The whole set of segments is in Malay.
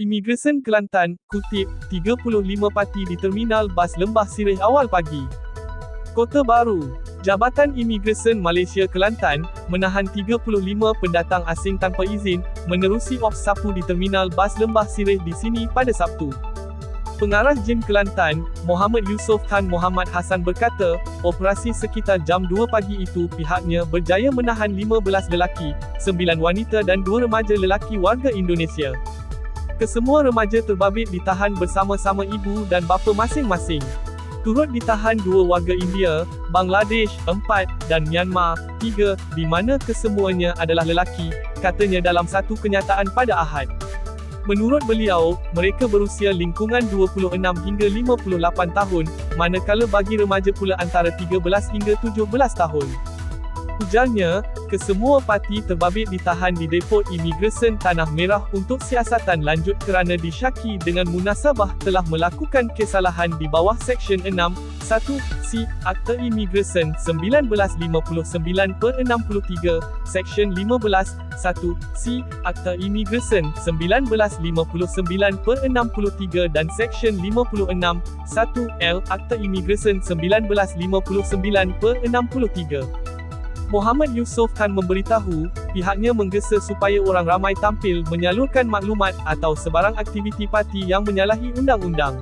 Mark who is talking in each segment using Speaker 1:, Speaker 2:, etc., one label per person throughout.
Speaker 1: Imigresen Kelantan, kutip, 35 parti di Terminal Bas Lembah Sirih awal pagi. Kota Baru, Jabatan Imigresen Malaysia Kelantan, menahan 35 pendatang asing tanpa izin, menerusi ops sapu di Terminal Bas Lembah Sirih di sini pada Sabtu. Pengarah JIM Kelantan, Muhammad Yusof Khan Muhammad Hassan berkata, operasi sekitar jam 2 pagi itu pihaknya berjaya menahan 15 lelaki, 9 wanita dan 2 remaja lelaki warga Indonesia. Kesemua remaja terbabit ditahan bersama-sama ibu dan bapa masing-masing. Turut ditahan dua warga India, Bangladesh, empat, dan Myanmar, tiga, di mana kesemuanya adalah lelaki, katanya dalam satu kenyataan pada Ahad. Menurut beliau, mereka berusia lingkungan 26 hingga 58 tahun, manakala bagi remaja pula antara 13 hingga 17 tahun. Ujarnya, kesemua parti terbabit ditahan di Depot Imigresen Tanah Merah untuk siasatan lanjut kerana disyaki dengan munasabah telah melakukan kesalahan di bawah Seksyen 6, 1, C, Akta Imigresen 1959 per 63, Seksyen 15, 1, C, Akta Imigresen 1959 per 63 dan Seksyen 56, 1, L, Akta Imigresen 1959 per 63. Muhammad Yusof Khan memberitahu, pihaknya menggesa supaya orang ramai tampil menyalurkan maklumat atau sebarang aktiviti parti yang menyalahi undang-undang.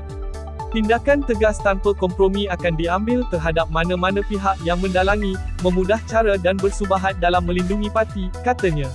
Speaker 1: Tindakan tegas tanpa kompromi akan diambil terhadap mana-mana pihak yang mendalangi, memudah cara dan bersubahat dalam melindungi parti, katanya.